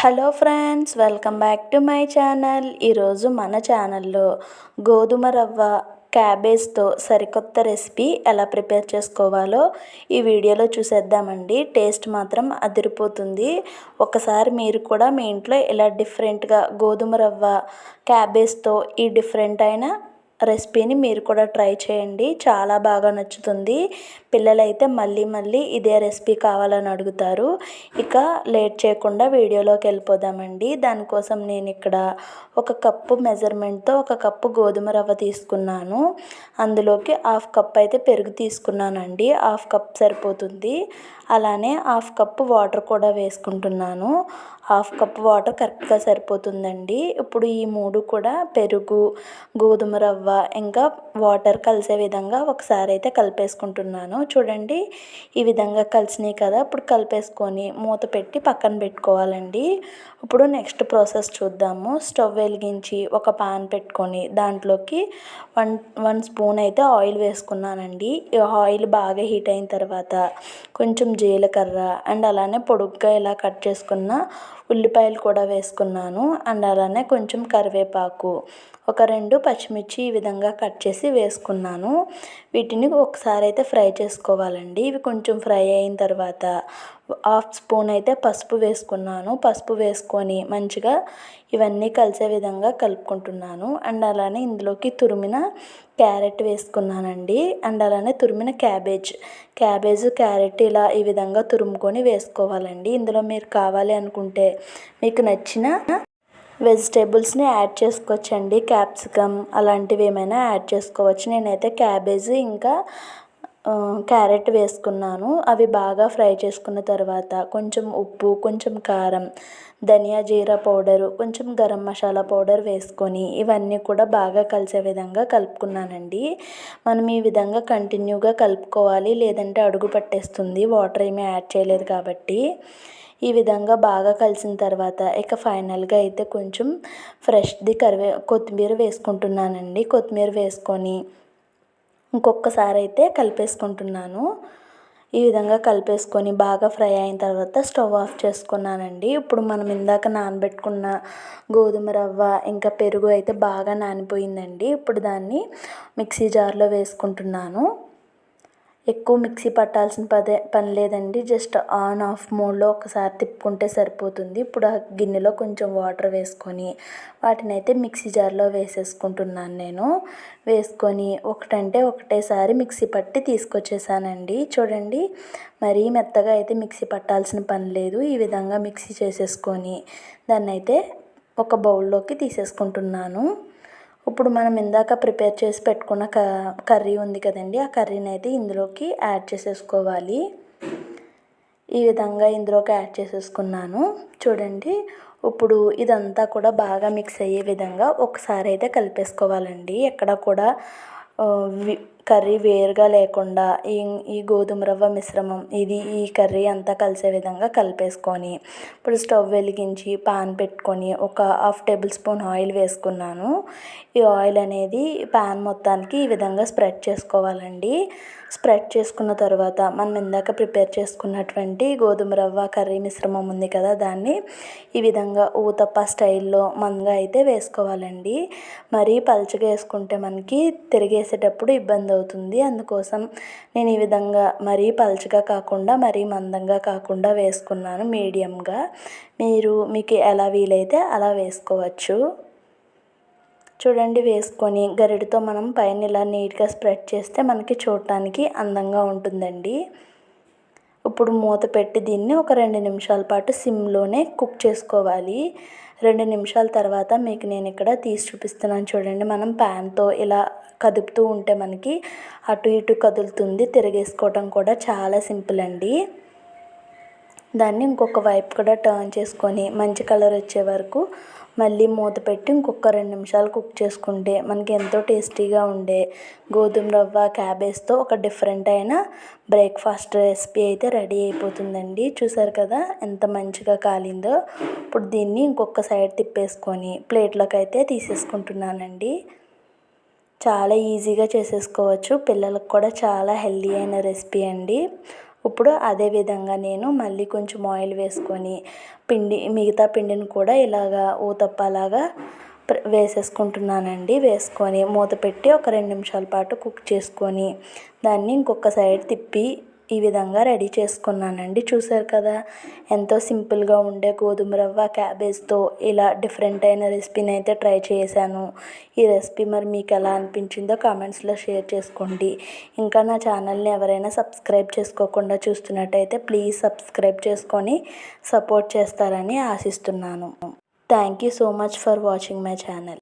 Hello friends welcome back to my channel. ఈరోజు మన ఛానల్లో గోధుమ రవ్వ క్యాబేజ్తో సరికొత్త రెసిపీ ఎలా ప్రిపేర్ చేసుకోవాలో ఈ వీడియోలో చూసేద్దామండి. టేస్ట్ మాత్రం అదిరిపోతుంది. ఒకసారి మీరు కూడా మీ ఇంట్లో ఇలా డిఫరెంట్గా గోధుమ రవ్వ క్యాబేజ్తో ఈ డిఫరెంట్ అయిన రెసిపీని మీరు కూడా ట్రై చేయండి. చాలా బాగా నచ్చుతుంది. పిల్లలైతే మళ్ళీ మళ్ళీ ఇదే రెసిపీ కావాలని అడుగుతారు. ఇక లేట్ చేయకుండా వీడియోలోకి వెళ్ళిపోదామండి. దానికోసం నేను ఇక్కడ ఒక కప్పు మెజర్మెంట్తో ఒక కప్పు గోధుమ రవ్వ తీసుకున్నాను. అందులోకి హాఫ్ కప్ అయితే పెరుగు తీసుకున్నానండి. హాఫ్ కప్ సరిపోతుంది. అలానే హాఫ్ కప్పు వాటర్ కూడా వేసుకుంటున్నాను. హాఫ్ కప్ వాటర్ కరెక్ట్గా సరిపోతుందండి. ఇప్పుడు ఈ మూడు కూడా పెరుగు గోధుమ రవ్వ ఇంకా వాటర్ కలిసే విధంగా ఒకసారి అయితే కలిపేసుకుంటున్నాను. చూడండి ఈ విధంగా కలిసినాయి కదా. ఇప్పుడు కలిపేసుకొని మూత పెట్టి పక్కన పెట్టుకోవాలండి. ఇప్పుడు నెక్స్ట్ ప్రాసెస్ చూద్దాము. స్టవ్ వెలిగించి ఒక పాన్ పెట్టుకొని దాంట్లోకి వన్ వన్ స్పూన్ అయితే ఆయిల్ వేసుకున్నానండి. ఈ ఆయిల్ బాగా హీట్ అయిన తర్వాత కొంచెం జీలకర్ర అండ్ అలానే పొడుగ్గా ఇలా కట్ చేసుకున్న ఉల్లిపాయలు కూడా వేసుకున్నాను. అండ్ అలానే కొంచెం కరివేపాకు ఒక రెండు పచ్చిమిర్చి విధంగా కట్ చేసి వేసుకున్నాను. వీటిని ఒకసారి అయితే ఫ్రై చేసుకోవాలండి. ఇవి కొంచెం ఫ్రై అయిన తర్వాత హాఫ్ స్పూన్ అయితే పసుపు వేసుకున్నాను. పసుపు వేసుకొని మంచిగా ఇవన్నీ కలిసే విధంగా కలుపుకుంటున్నాను. అండ్ అలానే ఇందులోకి తురిమిన క్యారెట్ వేసుకున్నానండి. అండ్ అలానే తురిమిన క్యాబేజ్. క్యాబేజ్ క్యారెట్ ఇలా ఈ విధంగా తురుముకొని వేసుకోవాలండి. ఇందులో మీరు కావాలి అనుకుంటే మీకు నచ్చిన వెజిటేబుల్స్ని యాడ్ చేసుకోవచ్చండి క్యాప్సికమ్ అలాంటివి ఏమైనా యాడ్ చేసుకోవచ్చు. నేనైతే క్యాబేజీ ఇంకా క్యారెట్ వేసుకున్నాను. అవి బాగా ఫ్రై చేసుకున్న తర్వాత కొంచెం ఉప్పు కొంచెం కారం ధనియా జీరా పౌడరు కొంచెం గరం మసాలా పౌడర్ వేసుకొని ఇవన్నీ కూడా బాగా కలిసే విధంగా కలుపుకున్నానండి. మనం ఈ విధంగా కంటిన్యూగా కలుపుకోవాలి. లేదంటే అడుగు పట్టేస్తుంది. వాటర్ ఏమీ యాడ్ చేయలేదు కాబట్టి. ఈ విధంగా బాగా కలిసిన తర్వాత ఇక ఫైనల్గా అయితే కొంచెం ఫ్రెష్ది కరివే కొత్తిమీర వేసుకుంటున్నానండి. కొత్తిమీర వేసుకొని ఇంకొకసారి అయితే కలిపేసుకుంటున్నాను. ఈ విధంగా కలిపేసుకొని బాగా ఫ్రై అయిన తర్వాత స్టవ్ ఆఫ్ చేసుకున్నానండి. ఇప్పుడు మనం ఇందాక నానబెట్టుకున్న గోధుమ రవ్వ ఇంకా పెరుగు అయితే బాగా నానిపోయిందండి. ఇప్పుడు దాన్ని మిక్సీ జార్లో వేసుకుంటున్నాను. ఎక్కువ మిక్సీ పట్టాల్సిన పదే పని లేదండి. జస్ట్ ఆన్ ఆఫ్ మోడ్లో ఒకసారి తిప్పుకుంటే సరిపోతుంది. ఇప్పుడు ఆ గిన్నెలో కొంచెం వాటర్ వేసుకొని వాటిని అయితే మిక్సీ జార్లో వేసేసుకుంటున్నాను నేను. వేసుకొని ఒకటంటే ఒకటేసారి మిక్సీ పట్టి తీసుకొచ్చేసానండి. చూడండి మరీ మెత్తగా అయితే మిక్సీ పట్టాల్సిన పని లేదు. ఈ విధంగా మిక్సీ చేసేసుకొని దాన్ని అయితే ఒక బౌల్లోకి తీసేసుకుంటున్నాను. ఇప్పుడు మనం ఇందాక ప్రిపేర్ చేసి పెట్టుకున్న క కర్రీ ఉంది కదండి ఆ కర్రీని అయితే ఇందులోకి యాడ్ చేసేసుకోవాలి. ఈ విధంగా ఇందులోకి యాడ్ చేసేసుకున్నాను. చూడండి ఇప్పుడు ఇదంతా కూడా బాగా మిక్స్ అయ్యే విధంగా ఒకసారి అయితే కలిపేసుకోవాలండి. ఎక్కడ కూడా కర్రీ వేరుగా లేకుండా ఈ ఈ గోధుమ రవ్వ మిశ్రమం ఇది ఈ కర్రీ అంతా కలిసే విధంగా కలిపేసుకొని ఇప్పుడు స్టవ్ వెలిగించి పాన్ పెట్టుకొని ఒక హాఫ్ టేబుల్ స్పూన్ ఆయిల్ వేసుకున్నాను. ఈ ఆయిల్ అనేది పాన్ మొత్తానికి ఈ విధంగా స్ప్రెడ్ చేసుకోవాలండి. స్ప్రెడ్ చేసుకున్న తర్వాత మనం ఇందాక ప్రిపేర్ చేసుకున్నటువంటి గోధుమ రవ్వ కర్రీ మిశ్రమం ఉంది కదా దాన్ని ఈ విధంగా ఊతప్ప స్టైల్లో మంగా అయితే వేసుకోవాలండి. మరీ పలుచగా వేసుకుంటే మనకి తిరిగేసేటప్పుడు ఇబ్బంది అవుతుంది. అందుకోసం నేను ఈ విధంగా మరీ పలుచగా కాకుండా మరీ మందంగా కాకుండా వేసుకున్నాను మీడియంగా. మీరు మీకు ఎలా వీలైతే అలా వేసుకోవచ్చు. చూడండి వేసుకొని గరిటతో మనం పైన ఇలా నీట్గా స్ప్రెడ్ చేస్తే మనకి చూడటానికి అందంగా ఉంటుందండి. ఇప్పుడు మూత పెట్టి దీన్ని ఒక రెండు నిమిషాల పాటు సిమ్లోనే కుక్ చేసుకోవాలి. రెండు నిమిషాల తర్వాత మీకు నేను ఇక్కడ తీసి చూపిస్తున్నాను చూడండి. మనం ప్యాన్తో ఇలా కదుపుతూ ఉంటే మనకి అటు ఇటు కదులుతుంది. తిరిగేసుకోవటం కూడా చాలా సింపుల్ అండి. దాన్ని ఇంకొక వైపు కూడా టర్న్ చేసుకొని మంచి కలర్ వచ్చే వరకు మళ్ళీ మూత పెట్టి ఇంకొక రెండు నిమిషాలు కుక్ చేసుకుంటే మనకి ఎంతో టేస్టీగా ఉండే గోధుమ రవ్వ క్యాబేజ్తో ఒక డిఫరెంట్ అయిన బ్రేక్ఫాస్ట్ రెసిపీ అయితే రెడీ అయిపోతుందండి. చూసారు కదా ఎంత మంచిగా కాలిందో. ఇప్పుడు దీన్ని ఇంకొక సైడ్ తిప్పేసుకొని ప్లేట్లోకి అయితే తీసేసుకుంటున్నానండి. చాలా ఈజీగా చేసేసుకోవచ్చు. పిల్లలకు కూడా చాలా హెల్దీ అయిన రెసిపీ అండి. ఇప్పుడు అదే విధంగా నేను మళ్ళీ కొంచెం ఆయిల్ వేసుకొని పిండి మిగతా పిండిని కూడా ఇలాగా ఊతప్పలాగా వేసేసుకుంటున్నానండి. వేసుకొని మూత పెట్టి ఒక రెండు నిమిషాల పాటు కుక్ చేసుకొని దాన్ని ఇంకొక సైడ్ తిప్పి ఈ విధంగా రెడీ చేసుకున్నానండి. చూసారు కదా? ఎంతో సింపుల్గా ఉండే గోధుమ రవ్వ క్యాబేజ్తో ఇలా డిఫరెంట్ అయిన రెసిపీని అయితే ట్రై చేశాను. ఈ రెసిపీ మరి మీకు ఎలా అనిపించిందో కామెంట్స్లో షేర్ చేసుకోండి. ఇంకా నా ఛానల్ని ఎవరైనా సబ్స్క్రైబ్ చేసుకోకుండా చూస్తున్నట్టయితే ప్లీజ్ సబ్స్క్రైబ్ చేసుకొని సపోర్ట్ చేస్తారని ఆశిస్తున్నాను. Thank you so much for watching my channel.